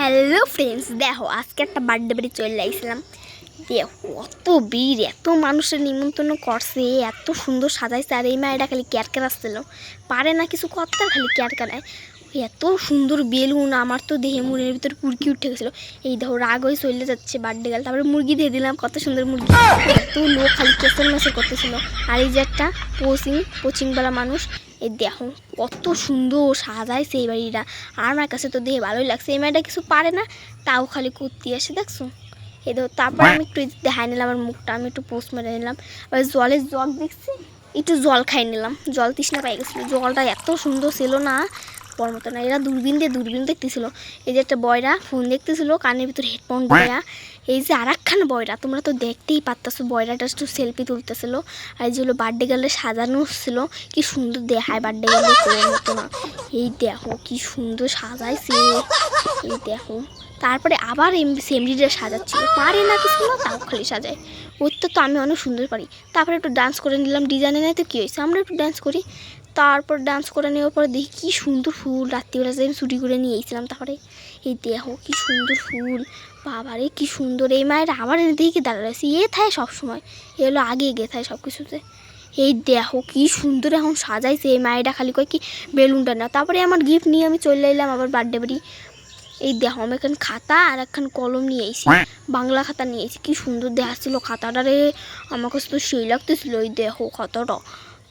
Hello friends দেখো, আজকে একটা বার্থডে বাড়ি চলে আসলাম। দেখো অত ভিড়, এত মানুষের নিমন্ত্রণ করছে, এত সুন্দর সাজাইছে, আর এই মায়েরা খালি ক্যারকার আসছিল। পারে না কিছু, করতে খালি ক্যারকারায় এত সুন্দর বেলুন, আমার তো দেহে মুড়ের ভিতর পুরকি উঠে গেছিল। এই দেখো, রাগ হয়ে চলে যাচ্ছে বার্থডে গেল তারপরে মুরগি দিয়ে দিলাম, কত সুন্দর মুরগি। এত লোক খালি কেসর মেসর করতেছিল। আর এই যে একটা কোচিং কোচিংওয়ালা মানুষ এই দেখো, কত সুন্দর সাজাইছে এই বাড়িটা। আর আমার কাছে তো দেখে ভালোই লাগছে। এই মেয়েটা কিছু পারে না, তাও খালি কুর্তি আসে, দেখছ? এই দেখো, তারপর আমি একটু দেখাই নিলাম আমার মুখটা, আমি একটু পোস্ট মেরে নিলাম। এবার জলের জগ দেখছি, একটু জল খাই নিলাম। জল তৃষ্ণা পাই গেছিল। জলটা এত সুন্দর ছিল না পর মতো না। এরা দূরবীন দিয়ে দূরবীন দেখতেছিল। এই যে একটা বয়রা ফোন দেখতেছিল, কানের ভিতরে হেডফোন দেয়া এই যে আর একখান বয়রা, তোমরা তো দেখতেই পারতেছো বয়রাটা একটু সেলফি তুলতেছিল। আর এই যে বার্থডে গার্লে সাজানো ছিল কি সুন্দর দেখায় বার্থডে গার্লে করে মতো না। এই দেখো কি সুন্দর সাজাইছে। এই দেখো। তারপরে আবার সেমরিটা সাজাচ্ছিল। পারে না কিছু না, তাও খালি সাজায়। ওর তো তো আমি অনেক সুন্দর পারি। তারপরে একটু ডান্স করে নিলাম। ডিজাইনে নাই তো কী হয়েছে? আমরা একটু ডান্স করি। তারপর ডান্স করে নেওয়ার পরে দেখি কী সুন্দর ফুল। রাত্রিবেলা যে আমি ছুটি করে নিয়ে এসেছিলাম তারপরে এই দেখো কী সুন্দর ফুল। বাবারে কি সুন্দর। এই মায়ের আমার এনে দিকে দাঁড়ায় আছে এ থায় সবসময়। এ হলো আগে এগিয়ে থাকে সব কিছুতে এই দেখো কি সুন্দর এখন সাজাইছে এই মায়েরা খালি কয় কি বেলুনটা না তারপরে আমার গিফট নিয়ে আমি চলে এলাম আবার বার্থডে বাড়ি এই দেখো আমি এখানে খাতা আর একখান কলম নিয়ে এসেছি বাংলা খাতা নিয়ে এসেছি কি সুন্দর দেখাচ্ছিল খাতাটা রে। আমার কাছে তো সেই লাগতেছিল এই দেখো খাতাটা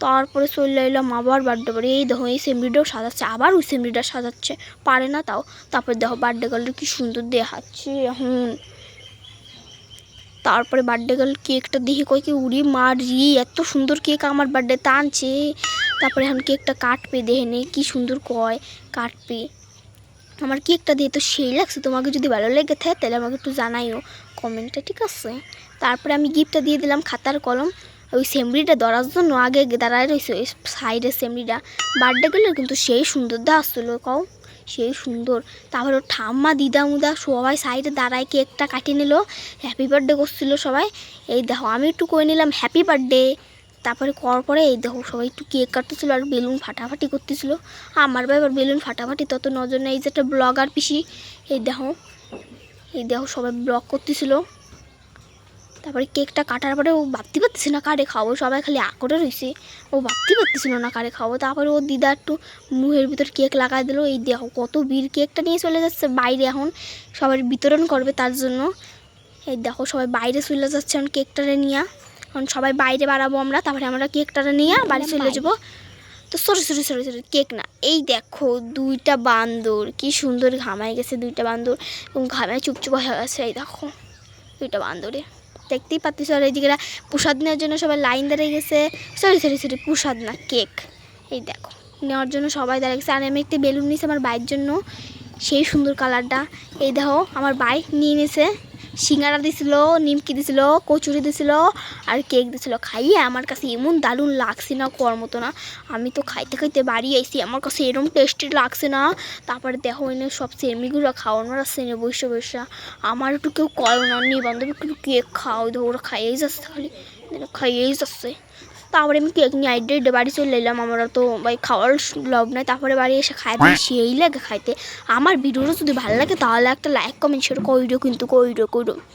তারপরে চলে এলাম আবার বার্থডে বাড়ি এই দেখো, এই সেমরিটাও সাজাচ্ছে, আবার ওই সেমরিটা সাজাচ্ছে। পারে না তাও। তারপরে দেখো বার্থডে গার্লটা কি সুন্দর দেখাচ্ছে এখন তারপরে বার্থডে গার্ল কেকটা দেখে কয় কি, উড়ি মারি এত সুন্দর কেক আমার বার্থডে টানছে তারপরে এখন কেকটা কাটবে, দেখে নেই কি সুন্দর কয়, কাটবে। আমার কেকটা দিয়ে তো সেই লাগছে, তোমাকে যদি ভালো লেগে থাকে তাহলে আমাকে একটু জানাইও কমেন্টটা ঠিক আছে? তারপরে আমি গিফটটা দিয়ে দিলাম খাতার কলম। ওই সেমরিটা ধরার জন্য আগে দাঁড়ায় রয়েছে। ওই সাইডের সেমরিটা। বার্থডে গেলে কিন্তু সেই সুন্দর দা আসছিল কও? সেই সুন্দর। তারপর ঠাম্মা দিদা মুদা সবাই সাইডে দাঁড়ায় কেকটা কাটিয়ে নিল। হ্যাপি বার্থডে করছিল সবাই। এই দেখো, আমি একটু করে নিলাম হ্যাপি বার্থডে তারপরে করার পরে এই দেখো, সবাই একটু কেক কাটতেছিলো আর বেলুন ফাটাফাটি করতেছিল। আমার এবার বেলুন ফাটাফাটি, তত নজর নেই যে একটা ব্লগার পিসি। এই দেখো এই দেখো সবাই ব্লগ করতেছিল। তারপরে কেকটা কাটার পরে ও ভাবতে পারতেছে না কারে খাব সবাই খালি আকরে রয়েছে ও ভাবতে পারতেছিল না কারে খাব। তারপরে ও দিদা একটু মুহের ভিতর কেক লাগাই দিল। এই দেখো কত বীর কেকটা নিয়ে চলে যাচ্ছে বাইরে এখন। সবাই বিতরণ করবে তার জন্য। এই দেখো সবাই বাইরে চলে যাচ্ছে এখন কেকটারে নিয়ে। এখন সবাই বাইরে বাড়াবো আমরা তারপরে আমরা কেকটারে নিয়ে বাড়ি চলে যাব। তো sorry sorry sorry sorry cake না। এই দেখো দুইটা বান্দর কি সুন্দর ঘামায় গেছে দুইটা বান্দর। এবং ঘামায় চুপচুপ হয়ে গেছে এই দেখো দুইটা বান্দরে। দেখতেই পাচ্ছিস আর এইদিকে প্রসাদ নেওয়ার জন্য সবাই লাইন দাঁড়িয়ে গেছে। সরি সরি সরি প্রসাদ না কেক এই দেখো, নেওয়ার জন্য সবাই দাঁড়িয়ে গেছে। আর আমি একটি বেলুন নিয়েছি আমার বাইয়ের জন্য, সেই সুন্দর কালারটা এই দেখো, আমার বাই নিয়ে নিয়েছে। সিঙ্গারা দিছিল, নিমকি দিছিল, কচুরি দিছিল আর কেক দিছিল। খাইয়ে আমার কাছে এমন দারুণ লাগছে না কর মতো না। আমি তো খাইতে খাইতে বাড়ি আইছি, আমার কাছে এরম টেস্টি লাগছে না। তারপরে দেখো এনে সব সেমিগুলো খাওয়ানোর আসছে এনে বসে বসে। আমার একটু কেউ করো না নিবান্ধবী বান্ধবী একটু কেক খাও দেখো ওরা খাইয়েই যাচ্ছে খালি। খাইয়েই যাচ্ছে। তারপরে আমি কেক নিয়ে আইডে বাড়ি চলে এলাম। আমরা তো ভাই খাওয়ার লভ নাই তারপরে বাড়ি এসে খাইতে সেই লাগে খাইতে। আমার ভিডিওটা যদি ভালো লাগে তাহলে একটা লাইক কমেন্ট শেয়ার কইরো কিন্তু কইরো কইরো।